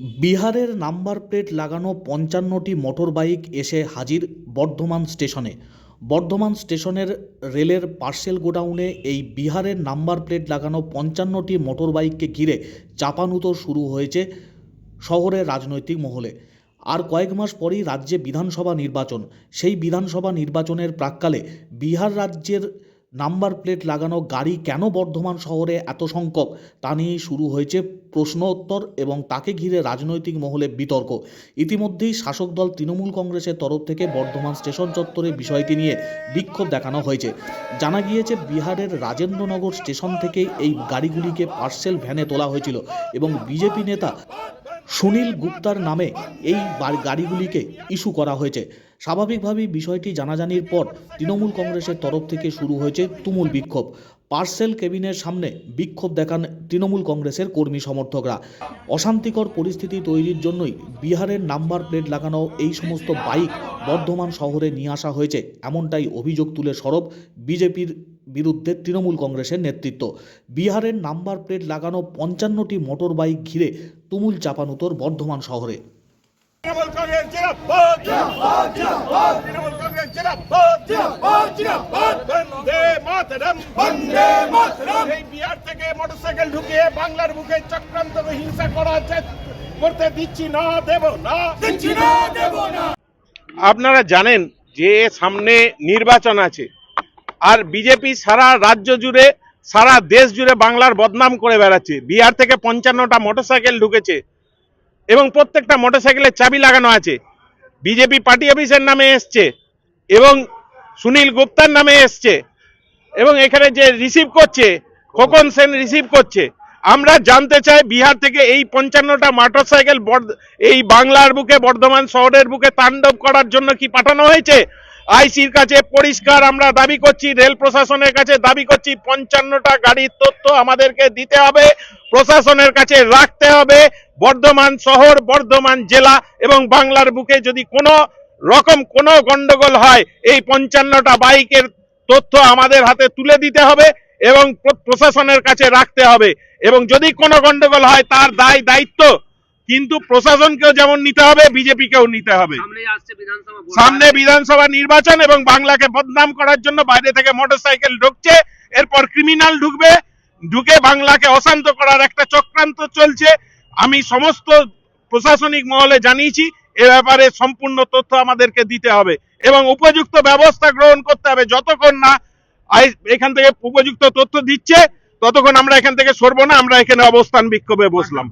বিহারের number plate লাগানো পঞ্চান্নটি motor bike এসে হাজির বর্ধমান স্টেশনে। বর্ধমান স্টেশনের রেলের পার্সেল গোডাউনে এই বিহারের নাম্বার প্লেট লাগানো পঞ্চান্নটি মোটর বাইককে ঘিরে চাপানুতো শুরু হয়েছে শহরের রাজনৈতিক মহলে। আর কয়েক মাস পরেই রাজ্যে বিধানসভা নির্বাচন। সেই বিধানসভা নির্বাচনের প্রাক্কালে বিহার রাজ্যের নাম্বার প্লেট লাগানো গাড়ি কেন বর্ধমান শহরে এত সংখ্যক তা নিয়েই শুরু হয়েছে প্রশ্নোত্তর এবং তাকে ঘিরে রাজনৈতিক মহলে বিতর্ক। ইতিমধ্যেই শাসক দল তৃণমূল কংগ্রেসের তরফ থেকে বর্ধমান স্টেশন চত্বরে বিষয়টি নিয়ে বিক্ষোভ দেখানো হয়েছে। জানা গিয়েছে, বিহারের রাজেন্দ্রনগর স্টেশন থেকে এই গাড়িগুলিকে পার্সেল ভ্যানে তোলা হয়েছিল এবং বিজেপি নেতা সুনীল গুপ্তার নামে এই গাড়িগুলিকে ইস্যু করা হয়েছে। স্বাভাবিকভাবেই বিষয়টি জানাজানির পর তৃণমূল কংগ্রেসের তরফ থেকে শুরু হয়েছে তুমুল বিক্ষোভ। পার্সেল কেবিনের সামনে বিক্ষোভ দেখান তৃণমূল কংগ্রেসের কর্মী সমর্থকরা। অশান্তিকর পরিস্থিতি তৈরির জন্যই বিহারের নাম্বার প্লেট লাগানো এই সমস্ত বাইক বর্ধমান শহরে নিয়ে আসা হয়েছে। এমনটাই অভিযোগ তুলে সরব বিজেপির বিরুদ্ধে তৃণমূল কংগ্রেসের নেতৃত্ব। বিহারের নাম্বার প্লেট লাগানো পঞ্চান্নটি মোটর বাইক ঘিরে তুমুল চাপানুতর বর্ধমান শহরে। তৃণমূল কংগ্রেস জিন্দাবাদ। জিন্দাবাদ জিন্দাবাদ। তৃণমূল কংগ্রেস জিন্দাবাদ। জিন্দাবাদ জিন্দাবাদ। বন্দে মাতরম। বন্দে মাতরম। এই বিহার থেকে মোটরসাইকেল ঢুকিয়ে বাংলার বুকে চক্রান্ত হিংসা করা করতে দিচ্ছি না দেব না। দিচ্ছি না দেব না। আপনারা জানেন যে সামনে নির্বাচন আছে। আর বিজেপি সারা রাজ্য জুড়ে সারা দেশ জুড়ে বাংলার বদনাম করে বেড়াচ্ছে। বিহার থেকে পঞ্চান্নটা মোটরসাইকেল ঢুকেছে। এবং প্রত্যেকটা মোটরসাইকেলের চাবি লাগানো আছে। বিজেপি পার্টি অফিসের নামে এসছে এবং সুনীল গুপ্তার নামে এসছে এবং এখানে যে রিসিভ করছে, খোকন সেন রিসিভ করছে। আমরা জানতে চাই বিহার থেকে এই পঞ্চান্নটা মোটরসাইকেল এই বাংলার বুকে, বর্ধমান শহরের বুকে তাণ্ডব করার জন্য কি পাঠানো হয়েছে? আইসির কাছে পরিষ্কার আমরা দাবি করছি, রেল প্রশাসনের কাছে দাবি করছি, পঞ্চান্নটা গাড়ির তথ্য আমাদেরকে দিতে হবে, প্রশাসনের কাছে রাখতে হবে। বর্ধমান শহর বর্ধমান জেলা এবং বাংলার বুকে যদি কোনো রকম কোনো গন্ডগোল হয় এই পঞ্চান্নটা বাইকের তথ্য আমাদের হাতে তুলে দিতে হবে এবং প্রশাসনের কাছে রাখতে হবে। এবং যদি কোনো গন্ডগোল হয় তার দায় দায়িত্ব কিন্তু প্রশাসনকেও যেমন নিতে হবে বিজেপিকেও নিতে হবে। সামনে বিধানসভা নির্বাচন এবং বাংলাকে বদনাম করার জন্য বাইরে থেকে মোটরসাইকেল ঢুকছে এরপর ক্রিমিনাল ঢুকবে ঢুকে বাংলাকে অশান্ত করার একটা চক্রান্ত চলছে। আমি সমস্ত প্রশাসনিক মহলে জানিয়েছি, এ ব্যাপারে সম্পূর্ণ তথ্য আমাদেরকে দিতে হবে এবং উপযুক্ত ব্যবস্থা গ্রহণ করতে হবে। যতক্ষণ না এখান থেকে উপযুক্ত তথ্য দিচ্ছে, ততক্ষণ আমরা এখান থেকে সরবো না, আমরা এখানে অবস্থান বিক্ষোভে বসলাম।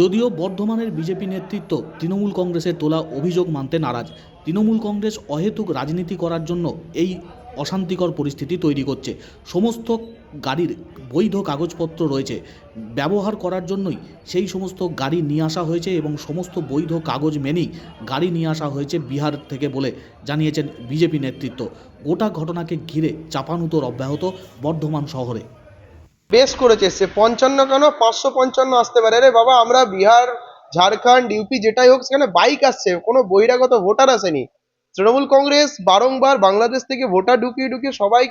যদিও বর্ধমানের বিজেপি নেতৃত্ব তৃণমূল কংগ্রেসের তোলা অভিযোগ মানতে নারাজ, তৃণমূল কংগ্রেস অহেতুক রাজনীতি করার জন্য এই অশান্তিকর পরিস্থিতি তৈরি করছে। সমস্ত গাড়ির বৈধ কাগজপত্র রয়েছে। ব্যবহার করার জন্যই সেই সমস্ত গাড়ি নিয়ে আসা হয়েছে এবং সমস্ত বৈধ কাগজ মেনেই গাড়ি নিয়ে আসা হয়েছে বিহার থেকে বলে জানিয়েছেন বিজেপি নেতৃত্ব। গোটা ঘটনাকে ঘিরে চাপানুতোর অব্যাহত বর্ধমান শহরে। বেশ করেছে সে পঞ্চান্ন কেন? পাঁচশো পঞ্চান্ন আসতে পারে। রে বাবা, আমরা বিহার, ঝাড়খণ্ড, ইউপি, যেটাই হোক, সেখানে বাইক আসছে। কোনো বহিরাগত ভোটার আসেনি। তৃণমূল কংগ্রেস বারংবার বাংলাদেশ থেকে ভোটার ঢুকিয়ে ঢুকিয়ে সবাই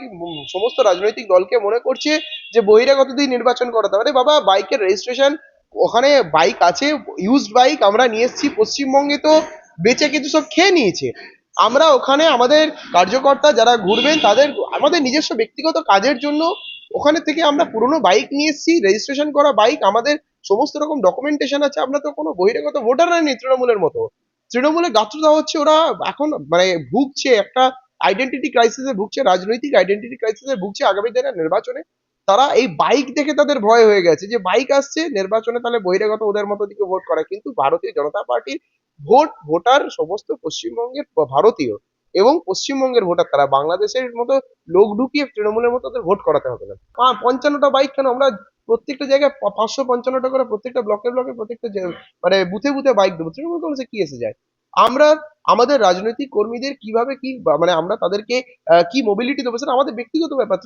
সমস্ত রাজনৈতিক দলকে মনে করছে যে বহিরাগত দিয়ে নির্বাচন করাতে পারে বাবা, বাইকের রেজিস্ট্রেশন ওখানে বাইক আছে ইউজড বাইক আমরা নিয়ে এসেছি পশ্চিমবঙ্গে তো, বেচে কিছু সব খেয়ে নিয়েছে। আমরা ওখানে আমাদের কার্যকর্তা যারা ঘুরবেন, তাদের, আমাদের নিজস্ব ব্যক্তিগত কাজের জন্য ওখানে থেকে আমরা পুরনো বাইক নিয়ে এসেছি রেজিস্ট্রেশন করা বাইক, আমাদের সমস্ত রকম ডকুমেন্টেশন আছে, আমরা তো কোনো বহিরাগত ভোটার নেই তৃণমূলের মতো। তৃণমূলের গাত্রতা হচ্ছে ওরা এখন মানে ভুগছে একটা আইডেন্টিটি ক্রাইসিসে ভুগছে, রাজনৈতিক আইডেন্টিটি ক্রাইসিসে ভুগছে আগামী দিনের নির্বাচনে। তারা এই বাইক দেখে তাদের ভয় হয়ে গেছে যে বাইক আসছে, নির্বাচনে তাহলে বহিরাগত ওদের মতো দিকে ভোট করে। কিন্তু ভারতীয় জনতা পার্টির ভোট ভোটার সমস্ত পশ্চিমবঙ্গের ভারতীয় এবং পশ্চিমবঙ্গের ভোটার তারা বাংলাদেশের মতো লোক ঢুকিয়ে তৃণমূলের মতো ওদের ভোট করাতে হবে না। পঞ্চান্নটা বাইক কেন? আমরা প্রত্যেকটা জায়গায় পাঁচশো পঞ্চান্ন পঞ্চান্নটা করে প্রত্যেকটা ব্লকে ব্লকে প্রত্যেকটা মানে বুথে বুথে বাইক দেবো। তৃণমূল কংগ্রেসে কি এসে যায়? আমরা, আমাদের রাজনৈতিক কর্মীদের কীভাবে কি মানে আমরা তাদেরকে কি মোবিলিটি দেবো সেটা আমাদের ব্যক্তিগত ব্যাপার।